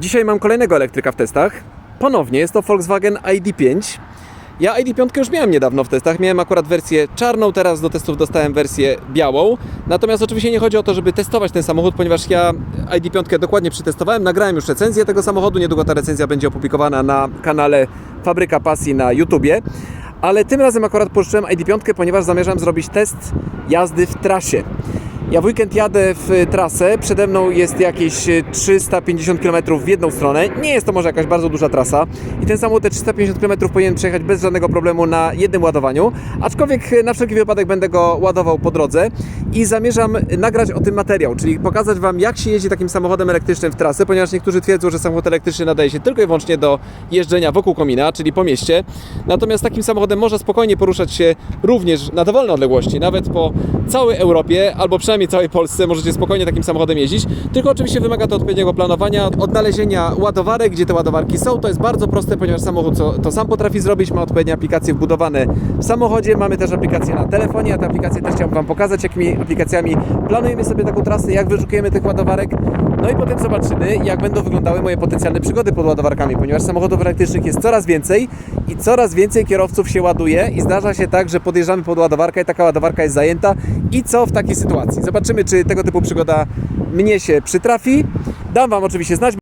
Dzisiaj mam kolejnego elektryka w testach. Ponownie jest to Volkswagen ID5. Ja ID5 już miałem niedawno w testach. Miałem akurat wersję czarną, teraz do testów dostałem wersję białą. Natomiast oczywiście nie chodzi o to, żeby testować ten samochód, ponieważ ja ID5 dokładnie przetestowałem. Nagrałem już recenzję tego samochodu. Niedługo ta recenzja będzie opublikowana na kanale Fabryka Pasji na YouTubie. Ale tym razem akurat pożyczyłem ID5, ponieważ zamierzam zrobić test jazdy w trasie. Ja w weekend jadę w trasę, przede mną jest jakieś e, 350 km w jedną stronę. Nie jest to może jakaś bardzo duża trasa i ten samochód te 350 km powinien przejechać bez żadnego problemu na jednym ładowaniu. Aczkolwiek e, na wszelki wypadek będę go ładował po drodze i zamierzam nagrać o tym materiał, czyli pokazać Wam jak się jeździ takim samochodem elektrycznym w trasę, ponieważ niektórzy twierdzą, że samochód elektryczny nadaje się tylko i wyłącznie do jeżdżenia wokół komina, czyli po mieście. Natomiast takim samochodem można spokojnie poruszać się również na dowolne odległości, nawet po całej Europie albo przynajmniej całej Polsce możecie spokojnie takim samochodem jeździć. Tylko oczywiście wymaga to odpowiedniego planowania, odnalezienia ładowarek, gdzie te ładowarki są. To jest bardzo proste, ponieważ samochód to, sam potrafi zrobić, ma odpowiednie aplikacje wbudowane w samochodzie. Mamy też aplikacje na telefonie, a te aplikacje też chciałbym Wam pokazać, jakimi aplikacjami planujemy sobie taką trasę, jak wyszukujemy tych ładowarek. No i potem zobaczymy, jak będą wyglądały moje potencjalne przygody pod ładowarkami, ponieważ samochodów elektrycznych jest coraz więcej i coraz więcej kierowców się ładuje i zdarza się tak, że podjeżdżamy pod ładowarkę i taka ładowarka jest zajęta. I co w takiej sytuacji? Zobaczymy, czy tego typu przygoda mnie się przytrafi. Dam Wam oczywiście znać.